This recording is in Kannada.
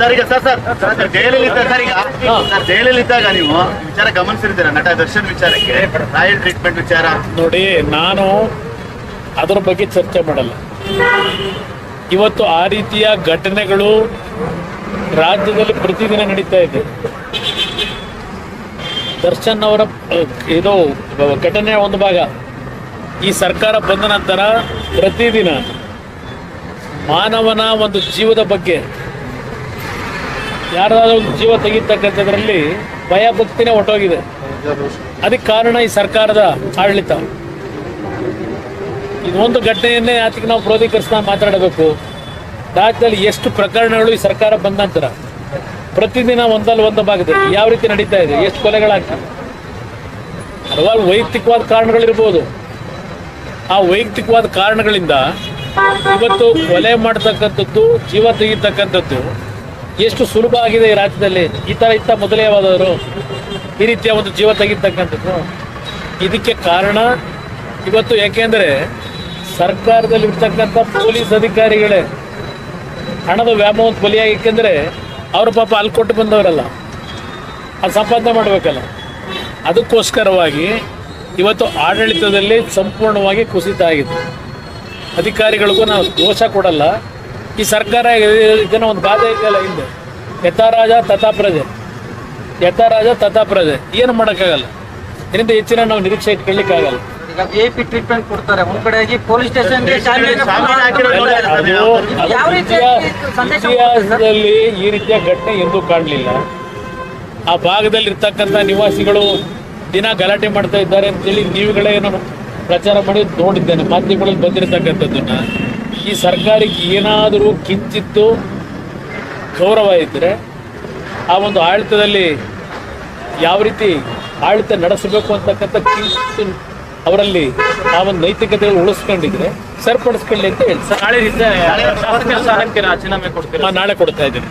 ಸರ್ ಈಗ ಸರ್ ಸರ್ ಜೈಲಲ್ಲಿ ಇದ್ದಾಗ ಸರ್ ಈಗ. ಸರ್ ಜೈಲಲ್ಲಿ ಇದ್ದಾಗ ನೀವು ವಿಚಾರ ಗಮನಿಸಿರ್ತೀರ ನಟ ದರ್ಶನ್ ವಿಚಾರಕ್ಕೆ ರಾಯಲ್ ಟ್ರೀಟ್ಮೆಂಟ್ ವಿಚಾರ? ನೋಡಿ ನಾನು ಅದರ ಬಗ್ಗೆ ಚರ್ಚೆ ಮಾಡಲ್ಲ. ಇವತ್ತು ಆ ರೀತಿಯ ಘಟನೆಗಳು ರಾಜ್ಯದಲ್ಲಿ ಪ್ರತಿದಿನ ನಡೀತಾ ಇದೆ. ದರ್ಶನ್ ಅವರ ಇದು ಘಟನೆಯ ಒಂದು ಭಾಗ. ಈ ಸರ್ಕಾರ ಬಂದ ನಂತರ ಪ್ರತಿದಿನ ಮಾನವನ ಒಂದು ಜೀವದ ಬಗ್ಗೆ ಯಾರಾದ್ರೂ ಒಂದು ಜೀವ ತೆಗಿತಕ್ಕಂಥದ್ರಲ್ಲಿ ಭಯ ಭಕ್ತಿನೇ ಹೊಟ್ಟೋಗಿದೆ ಅದಕ್ಕೆ ಕಾರಣ ಈ ಸರ್ಕಾರದ ಆಡಳಿತ. ಇದೊಂದು ಘಟನೆಯನ್ನೇ ಅದಕ್ಕೆ ನಾವು ಕ್ರೋಧೀಕರಿಸ್ತಾ ಮಾತಾಡಬೇಕು. ರಾಜ್ಯದಲ್ಲಿ ಎಷ್ಟು ಪ್ರಕರಣಗಳು ಈ ಸರ್ಕಾರ ಬಂದ ನಂತರ ಪ್ರತಿದಿನ ಒಂದಲ್ಲ ಒಂದು ಭಾಗದಲ್ಲಿ ಯಾವ ರೀತಿ ನಡೀತಾ ಇದೆ? ಎಷ್ಟು ಕೊಲೆಗಳಾಗ್ತವೆ? ಹಲವಾರು ವೈಯಕ್ತಿಕವಾದ ಕಾರಣಗಳಿರ್ಬೋದು. ಆ ವೈಯಕ್ತಿಕವಾದ ಕಾರಣಗಳಿಂದ ಇವತ್ತು ಕೊಲೆ ಮಾಡ್ತಕ್ಕಂಥದ್ದು, ಜೀವ ತೆಗಿತಕ್ಕಂಥದ್ದು ಎಷ್ಟು ಸುಲಭ ಆಗಿದೆ ಈ ರಾಜ್ಯದಲ್ಲಿ? ಈ ಥರ ಇತ್ತ ಮೊದಲೇವಾದವರು ಈ ರೀತಿಯ ಒಂದು ಜೀವ ತೆಗಿತಕ್ಕಂಥದ್ದು ಇದಕ್ಕೆ ಕಾರಣ ಇವತ್ತು ಏಕೆಂದರೆ ಸರ್ಕಾರದಲ್ಲಿ ಇರ್ತಕ್ಕಂಥ ಪೊಲೀಸ್ ಅಧಿಕಾರಿಗಳೇ ಹಣದ ವ್ಯಾಮೋಹದ ಬಲಿಯಾಗಿ ಏಕೆಂದರೆ ಅವ್ರ ಪಾಪ ಅಲ್ಲಿ ಕೊಟ್ಟು ಬಂದವರಲ್ಲ. ಅದು ಸಂಪಾದನೆ ಮಾಡಬೇಕಲ್ಲ. ಅದಕ್ಕೋಸ್ಕರವಾಗಿ ಇವತ್ತು ಆಡಳಿತದಲ್ಲಿ ಸಂಪೂರ್ಣವಾಗಿ ಕುಸಿತ ಆಗಿದೆ. ಅಧಿಕಾರಿಗಳಿಗೂ ನಾವು ದೋಷ ಕೊಡಲ್ಲ. ಈ ಸರ್ಕಾರ ಇದನ್ನ ಒಂದು ಬಾಧೆ ಇದೆಯಲ್ಲ ಹಿಂದೆ. ಯಥಾರಾಜ ತಥಾ ಪ್ರಜೆ. ಯಥಾರಾಜ ತಥಾ ಪ್ರಜೆ. ಏನು ಮಾಡೋಕ್ಕಾಗಲ್ಲ. ಇದರಿಂದ ಹೆಚ್ಚಿನ ನಾವು ನಿರೀಕ್ಷೆ ಇಟ್ಕೊಳ್ಳಿಕ್ಕಾಗಲ್ಲ ಟ್ರೀಟ್ಮೆಂಟ್ ಕೊಡ್ತಾರೆ. ಒಂದ್ ಕಡೆಯಾಗಿ ಪೊಲೀಸ್ ಇತಿಹಾಸ- ಇತಿಹಾಸದಲ್ಲಿ ಈ ರೀತಿಯ ಘಟನೆ ಎಂದೂ ಕಾಣಲಿಲ್ಲ. ಆ ಭಾಗದಲ್ಲಿ ಇರ್ತಕ್ಕಂಥ ನಿವಾಸಿಗಳು ದಿನ ಗಲಾಟೆ ಮಾಡ್ತಾ ಇದ್ದಾರೆ ಅಂತೇಳಿ ನೀವುಗಳೇ ನಾನು ಪ್ರಚಾರ ಮಾಡಿ ನೋಡಿದ್ದೇನೆ. ಮಾಧ್ಯಮಗಳಲ್ಲಿ ಬಂದಿರತಕ್ಕಂಥದ್ದನ್ನ. ಈ ಸರ್ಕಾರಕ್ಕೆ ಏನಾದರೂ ಕಿಂಚಿತ್ತು ಗೌರವ ಇದ್ದರೆ ಆ ಒಂದು ಆಡಳಿತದಲ್ಲಿ ಯಾವ ರೀತಿ ಆಡಳಿತ ನಡೆಸಬೇಕು ಅಂತಕ್ಕಂಥ ಕಿಂಚಿತ್ತು ಅವರಲ್ಲಿ ಆ ಒಂದು ನೈತಿಕತೆಗಳು ಉಳಿಸ್ಕೊಂಡಿದ್ರೆ ಸರಿಪಡಿಸ್ಕೊಳ್ಳಿ ಅಂತ ಹೇಳಿ ನಾಳೆ ರಾಜೀನಾಮೆ ಕೊಡ್ತೀನಿ ನಾಳೆ ಕೊಡ್ತಾ ಇದ್ದೀನಿ.